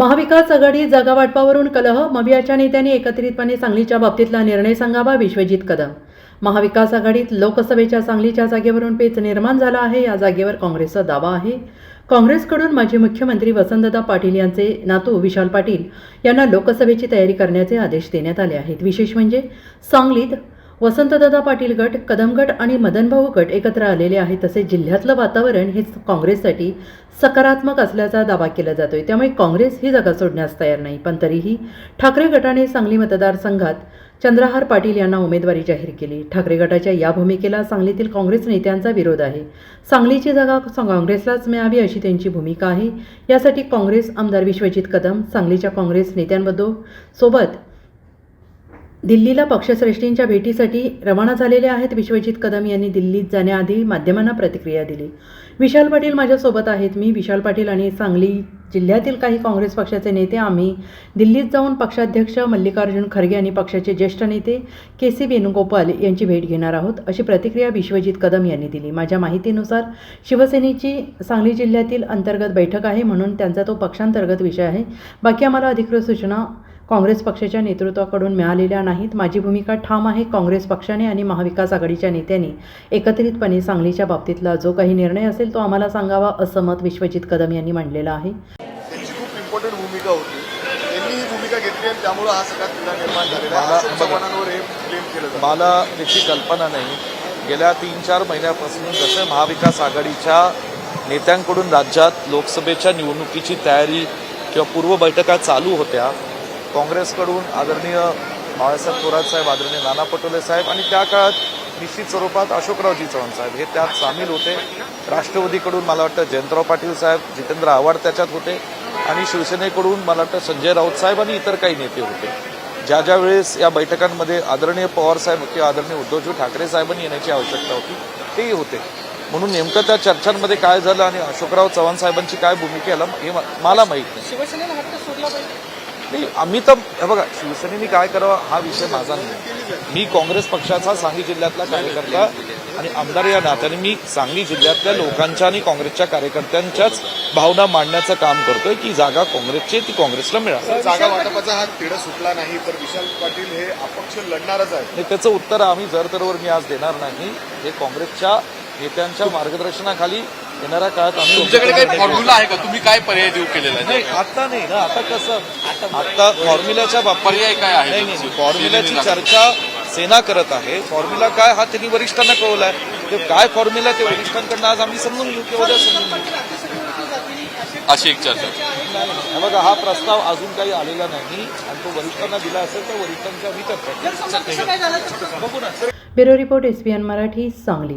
महाविकास आघाडी जागावाटपावरून कलह मवियाच्या नेत्यांनी एकत्रितपणे सांगलीच्या बाबतीतला निर्णय सांगावा विश्वजित कदम. महाविकास आघाडीत लोकसभेच्या सांगलीच्या जागेवरून पेच निर्माण झाला आहे या जागेवर काँग्रेसचा दावा आहे. काँग्रेसकडून माजी मुख्यमंत्री वसंतदा पाटील यांचे नातू विशाल पाटील यांना लोकसभेची तयारी करण्याचे आदेश देण्यात आले आहेत. विशेष म्हणजे सांगलीत वसंतदादा पाटील गट कदम गट आणि मदनभाऊ गट एकत्र आलेले आहेत तसेच जिल्ह्यातलं वातावरण हे काँग्रेससाठी सकारात्मक असल्याचा दावा केला जातोय. त्यामुळे काँग्रेस ही जागा सोडण्यास तयार नाही. पण तरीही ठाकरे गटाने सांगली मतदारसंघात चंद्रहार पाटील यांना उमेदवारी जाहीर केली. ठाकरे गटाच्या या भूमिकेला सांगलीतील काँग्रेस नेत्यांचा विरोध आहे. सांगलीची जागा काँग्रेसलाच मिळावी अशी त्यांची भूमिका आहे. यासाठी काँग्रेस आमदार विश्वजित कदम सांगलीच्या काँग्रेस नेत्यांबद्दल सोबत दिल्लीला पक्षश्रेष्ठींच्या भेटीसाठी रवाना झालेले आहेत विश्वजित कदम यांनी दिल्लीत जाण्याआधी माध्यमांना प्रतिक्रिया दिली. विशाल पाटील माझ्यासोबत आहेत. मी विशाल पाटील आणि सांगली जिल्ह्यातील काही काँग्रेस पक्षाचे नेते. आम्ही दिल्लीत जाऊन पक्षाध्यक्ष मल्लिकार्जुन खरगे आणि पक्षाचे ज्येष्ठ नेते के सी वेणुगोपाल यांची भेट घेणार आहोत. अशी प्रतिक्रिया विश्वजित कदम यांनी दिली. माझ्या माहितीनुसार शिवसेनेची सांगली जिल्ह्यातील अंतर्गत बैठक आहे म्हणून त्यांचा तो पक्षांतर्गत विषय आहे. बाकी आम्हाला अधिकृत सूचना काँग्रेस पक्षाच्या नेतृत्वाकडून मिळालेल्या नाहीत. माझी भूमिका ठाम आहे. काँग्रेस पक्षाने आणि महाविकास आघाडीच्या नेत्यांनी एकत्रितपणे सांगलीच्या बाबतीतला जो काही निर्णय असेल तो आम्हाला सांगावा असं मत विश्वजित कदम यांनी मांडलेलं आहे. त्यांची खूप इम्पॉर्टंट भूमिका होती. त्यांनी ही भूमिका घेतली आणि त्यामुळं हा सगळा तिढा निर्माण झालेला मला त्याची कल्पना नाही. गेल्या तीन चार महिन्यापासून जसं महाविकास आघाडीच्या नेत्यांकडून राज्यात लोकसभेच्या निवडणुकीची तयारी किंवा पूर्व बैठका चालू होत्या काँग्रेसकडून आदरणीय बाळासाहेब थोरात साहेब आदरणीय नाना पटोले साहेब आणि त्या काळात निश्चित स्वरूपात अशोकरावजी चव्हाण साहेब हे त्यात सामील होते. राष्ट्रवादीकडून मला वाटतं जयंतराव पाटील साहेब जितेंद्र आव्हाड त्याच्यात होते आणि शिवसेनेकडून मला वाटतं संजय राऊत साहेब आणि इतर काही नेते होते. ज्या ज्या वेळेस या बैठकांमध्ये आदरणीय पवार साहेब किंवा आदरणीय उद्धवजी ठाकरे साहेबांनी येण्याची आवश्यकता होती तेही होते. म्हणून नेमकं त्या चर्चांमध्ये काय झालं आणि अशोकराव चव्हाण साहेबांची काय भूमिका याला हे मला माहीत नाही. नाही आम्ही तर हे बघा शिवसेनेने काय करावं हा विषय माझा नाही. मी काँग्रेस पक्षाचा सांगली जिल्ह्यातला कार्यकर्ता आणि आमदार या नात्याने मी सांगली जिल्ह्यातल्या लोकांच्या आणि काँग्रेसच्या कार्यकर्त्यांच्याच भावना मांडण्याचं काम करतोय की जागा काँग्रेसची ती काँग्रेसला मिळावी. जागा वाटपाचा हा तिढा सुटला नाही तर विशाल पाटील हे अपक्ष लढणारच आहे त्याचं उत्तर आम्ही जर तरवर मी आज देणार नाही हे काँग्रेसच्या नेत्यांच्या मार्गदर्शनाखाली येणाऱ्या काळात आम्ही तुमच्याकडे काही फॉर्म्युला आहे का? तुम्ही काय पर्याय देऊ केलेला आहे? नाही आता नाही ना आता कसं? आता फॉर्म्युल्याच्या बाबतीत पर्याय काय आहे नाही नाही फॉर्म्युल्याची चर्चा सेना करत आहे. फॉर्म्युला काय हा त्यांनी वरिष्ठांना कळवलाय. ते काय फॉर्म्युला ते वरिष्ठांकडनं आज आम्ही समजून घेऊ किंवा उद्या समजून घेऊ. अशी एक चर्चा. हे बघा हा प्रस्ताव अजून काही आलेला नाही आणि तो वरिष्ठांना दिला असेल तर वरिष्ठांच्या आम्ही चर्चा करू. बघू ना. Bureau report S P N Marathi Sangli.